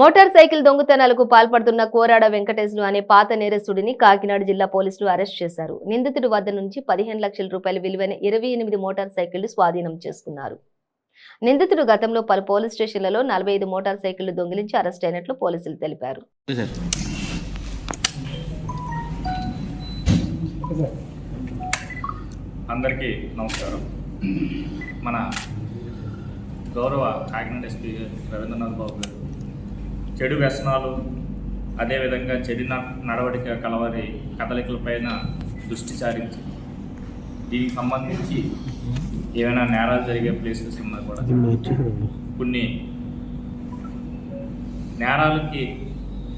Motor cycle దొంగతనాలకు పాల్పడుతున్న కోరాడ వెంకటేశ్లు అనే పాత నేరస్తుడిని కాకినాడ జిల్లా పోలీసులు అరెస్ట్ చేశారు. నిందితుడి వద్ద నుంచి పదిహేను లక్షల రూపాయల విలువైన ఇరవై ఎనిమిది మోటార్ సైకిళ్ళు స్వాధీనం చేసుకున్నారు. నిందితుడు గతంలో పలు పోలీస్ స్టేషన్లలో నలభై ఐదు మోటార్ సైకిళ్ళు దొంగిలించి అరెస్ట్ అయినట్లు పోలీసులు తెలిపారు. అందరికీ నమస్కారం. మన గౌరవ కాకినాడ ఎస్పీ రవీంద్రనాథ్ బాబు గారు చెడు వ్యసనాలు అదేవిధంగా చెడు నడవడిక కలవరి కదలికలపైన దృష్టి సారించి దీనికి సంబంధించి ఏమైనా నేరాలు జరిగే ప్లేసెస్ ఉన్నా కూడా కొన్ని నేరాలకి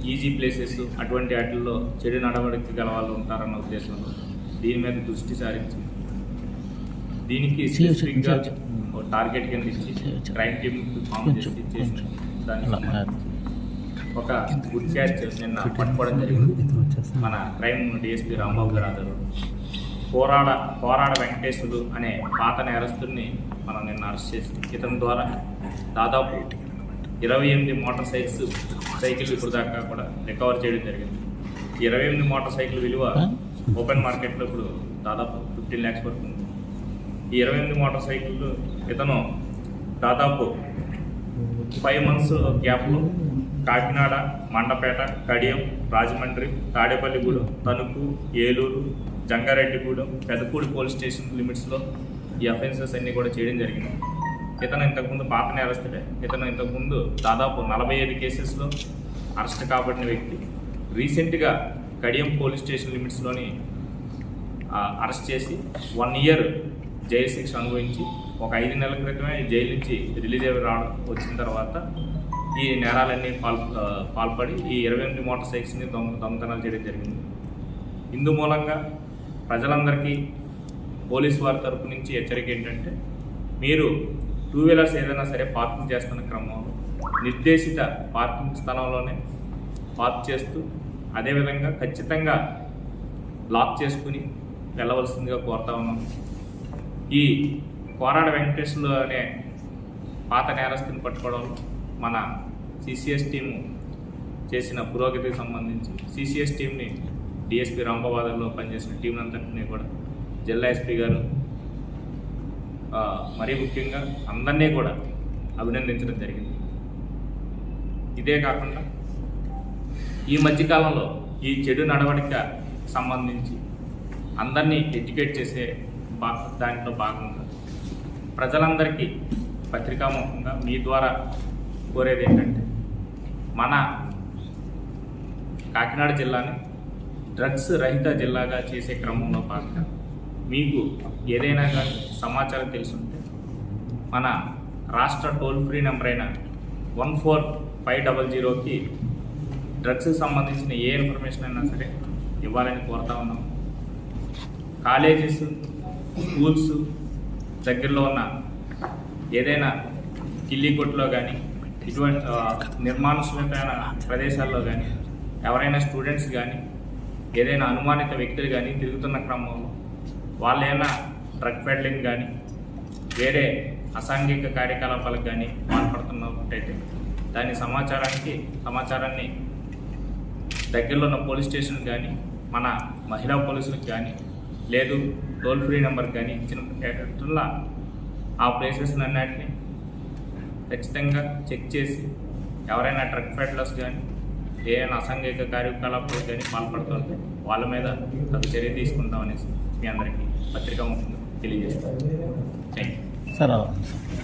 ఈజీ ప్లేసెస్ అటువంటి వాటిల్లో చెడు నడవడిక గల వాళ్ళు ఉంటారన్న ఉద్దేశంలో దీని మీద దృష్టి సారించి దీనికి స్పెసిఫిక్గా టార్గెట్ కింద ఇచ్చి క్రైమ్ టీమ్ ఫామ్ చేసి దానికి ఒక గుడ్ క్యాచ్ నిన్న పట్టుకోవడం జరిగింది. మన క్రైమ్ డిఎస్పీ రాంబాబు గారు ఆధారు పోరాడ పోరాడ వెంకటేశ్వరుడు అనే పాత నేరస్తుడిని మనం నిన్న అరెస్ట్ చేసి ఇతని ద్వారా దాదాపు ఇరవై ఎనిమిది మోటార్ సైకిల్స్ సైకిల్ ఇప్పుడు దాకా కూడా రికవర్ చేయడం జరిగింది. ఇరవై ఎనిమిది మోటార్ సైకిల్ విలువ ఓపెన్ మార్కెట్లో ఇప్పుడు దాదాపు ఫిఫ్టీన్ ల్యాక్స్ వరకు ఉంది ఈ ఇరవై ఎనిమిది మోటార్ సైకిళ్ళు ఇతను దాదాపు ఫైవ్ మంత్స్ గ్యాప్లో కాకినాడ మండపేట కడియం రాజమండ్రి తాడేపల్లిగూడెం తణుకు ఏలూరు జంగారెడ్డిగూడెం పెదపూడి పోలీస్ స్టేషన్ లిమిట్స్లో ఈ అఫెన్సెస్ అన్నీ కూడా చేయడం జరిగింది. ఇతను ఇంతకుముందు పాత నేరస్తుడే. ఇతను ఇంతకుముందు దాదాపు నలభై ఐదు కేసెస్లో అరెస్ట్ కాబడిన వ్యక్తి. రీసెంట్గా కడియం పోలీస్ స్టేషన్ లిమిట్స్లోని అరెస్ట్ చేసి వన్ ఇయర్ జైలు శిక్ష అనుభవించి ఒక ఐదు నెలల క్రితమే జైలు నుంచి రిలీజ్ అయ్యి రావడం వచ్చిన తర్వాత ఈ నేరాలన్నీ పాల్ పాల్పడి ఈ ఇరవై ఎనిమిది మోటార్ సైకిల్స్ని దొంగ దొంగతనాలు చేయడం జరిగింది. ఇందు మూలంగా ప్రజలందరికీ పోలీస్ వారి తరపు నుంచి హెచ్చరిక ఏంటంటే మీరు టూ వీలర్స్ ఏదైనా సరే పార్కింగ్ చేస్తున్న క్రమంలో నిర్దేశిత పార్కింగ్ స్థలంలోనే పార్క్ చేస్తూ అదేవిధంగా ఖచ్చితంగా లాక్ చేసుకుని వెళ్ళవలసిందిగా కోరుతా ఉన్నాం. ఈ కోరాడ వెంకటేశ్వరులు అనే పాత నేరస్తుని పట్టుకోవడంలో మన సిసిఎస్ టీము చేసిన పురోగతికి సంబంధించి సిసిఎస్ టీంని డిఎస్పీ రాంబాబాదర్లో పనిచేసిన టీంలంతటినీ కూడా జిల్లా ఎస్పీ గారు మరీ ముఖ్యంగా అందరినీ కూడా అభినందించడం జరిగింది. ఇదే కాకుండా ఈ మధ్యకాలంలో ఈ చెడు నడవడిక సంబంధించి అందరినీ ఎడ్యుకేట్ చేసే బా దాంట్లో భాగంగా ప్రజలందరికీ పత్రికాముఖంగా మీ ద్వారా కోరేది ఏంటంటే మన కాకినాడ జిల్లాని డ్రగ్స్ రహిత జిల్లాగా చేసే క్రమంలో భాగంగా మీకు ఏదైనా కానీ సమాచారం తెలుసుంటే మన రాష్ట్ర టోల్ ఫ్రీ నెంబర్ అయిన వన్ ఫోర్ ఫైవ్ డబల్ జీరోకి డ్రగ్స్కి సంబంధించిన ఏ ఇన్ఫర్మేషన్ అయినా సరే ఇవ్వాలని కోరుతా ఉన్నాం. కాలేజెస్ స్కూల్స్ దగ్గరలో ఉన్న ఏదైనా కిల్లీ కొట్టులో కానీ ఇటువంటి ఆ, నిర్మానుష్యమైన ప్రదేశాల్లో కానీ ఎవరైనా స్టూడెంట్స్ కానీ ఏదైనా అనుమానిత వ్యక్తులు కానీ తిరుగుతున్న క్రమంలో వాళ్ళు ఏమైనా డ్రగ్ పెడ్లింగ్ కానీ వేరే అసాంఘిక కార్యకలాపాలకు కానీ పాల్పడుతున్నట్టయితే దాని సమాచారానికి సమాచారాన్ని దగ్గరలో ఉన్న పోలీస్ స్టేషన్ కానీ మన మహిళా పోలీసులకు కానీ లేదు టోల్ ఫ్రీ నెంబర్ కానీ ఇచ్చిన ఆ ప్లేసెస్ అన్నింటినీ ఖచ్చితంగా చెక్ చేసి ఎవరైనా డ్రగ్ ఫెడ్లర్స్ కానీ ఏదైనా అసాంఘిక కార్యకలాపాలు కానీ పాల్పడుతుంటే వాళ్ళ మీద తగు చర్య తీసుకుంటామనేసి మీ అందరికీ పత్రికా ముఖ్యంగా తెలియజేస్తాను. Thank you sir